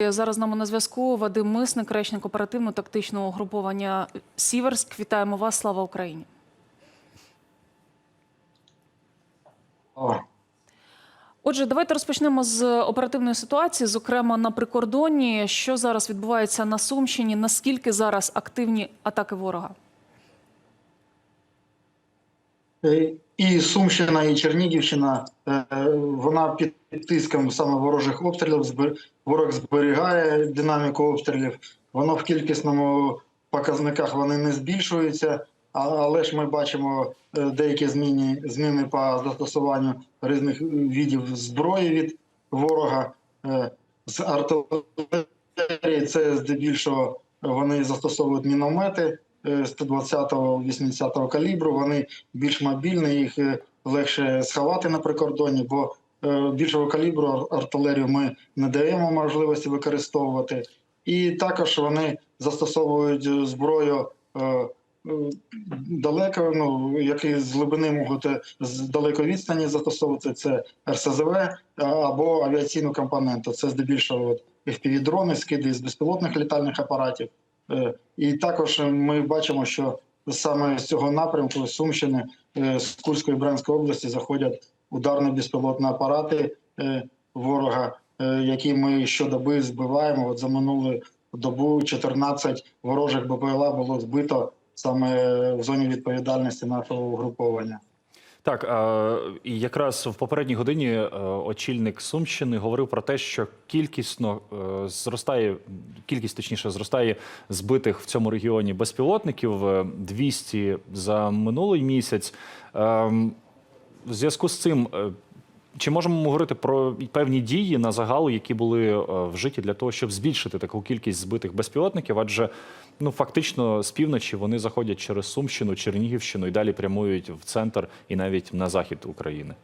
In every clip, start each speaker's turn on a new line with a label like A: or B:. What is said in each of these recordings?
A: Зараз з нами на зв'язку Вадим Мисник, речник оперативно-тактичного угруповання Сіверськ. Вітаємо вас. Слава Україні.
B: О,
A: Отже, давайте розпочнемо з оперативної ситуації, зокрема на прикордонні. Що зараз відбувається на Сумщині? Наскільки зараз активні атаки ворога?
B: е, І Сумщина, і Чернігівщина, е, вона під тиском саме ворожих обстрілів. Ворог зберігає динаміку обстрілів. Воно в кількісному показниках вони не збільшуються, але ж ми бачимо е, деякі зміни, зміни по застосуванню різних видів зброї від ворога. Е, З артилерії це здебільшого вони застосовують міномети е, 120-го, 80-го калібру. Вони більш мобільні, їх е, легше сховати на прикордоні, бо е, більшого калібру артилерію ми не даємо можливості використовувати. І також вони застосовують е, зброю е, е, далеко, ну які з глибини можуть е, з далекої відстані застосовувати. Це РСЗВ або авіаційну компоненту. Це здебільшого FPV-дрони, скиди з безпілотних літальних апаратів. Е, І також ми бачимо, що саме з цього напрямку Сумщини, е, з Курської і Брянської області заходять ударні безпілотні апарати е, ворога, е, які ми щодоби збиваємо. От за минулу добу 14 ворожих БПЛА було збито саме в зоні відповідальності нашого угруповання.
C: Так, е, і якраз в попередній годині е, очільник Сумщини говорив про те, що кількісно е, зростає, кількість точніше зростає збитих в цьому регіоні безпілотників е, 200 за минулий місяць. Ем, В зв'язку з цим, е, чи можемо ми говорити про певні дії на загал, які були е, вжиті для того, щоб збільшити таку кількість збитих безпілотників? Адже ну фактично з півночі вони заходять через Сумщину, Чернігівщину і далі прямують в центр і навіть на захід України.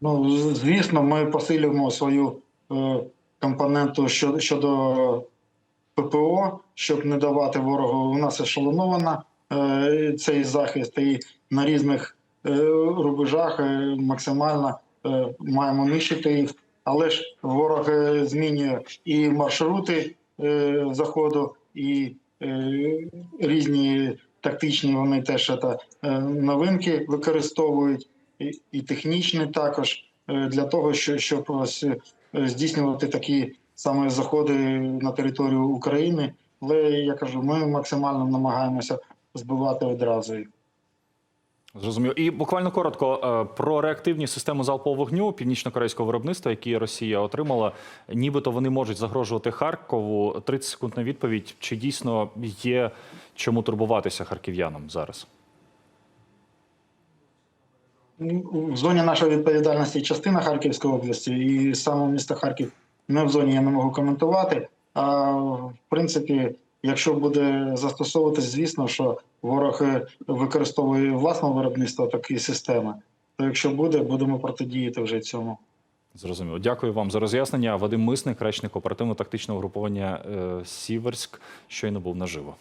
B: Ну, звісно, ми посилюємо свою е, компоненту щодо, щодо ППО, щоб не давати ворогу. У нас ешелонована е, цей захист, і на різних рубежах е, максимально е, маємо нищити їх. Але ж ворог е, змінює і маршрути е, заходу, і е, різні тактичні вони теж е, новинки використовують, і, технічні також е, для того, що, щоб е, здійснювати такі саме заходи на територію України. Але я кажу, ми максимально намагаємося збивати одразу їх.
C: Зрозуміло. І буквально коротко е, про реактивні системи залпового вогню північно-корейського виробництва, які Росія отримала. Нібито вони можуть загрожувати Харкову. 30 секунд на відповідь. Чи дійсно є чому турбуватися харків'янам зараз?
B: В зоні нашої відповідальності частина Харківської області, і саме місто Харків не в зоні я не можу коментувати. А в принципі, якщо буде застосовуватись, звісно, що ворог е, використовує власне виробництво такі системи. То якщо буде, будемо протидіяти вже цьому.
C: Зрозуміло. Дякую вам за роз'яснення. Вадим Мисник, речник оперативно-тактичного групування е, Сіверськ, щойно був наживо.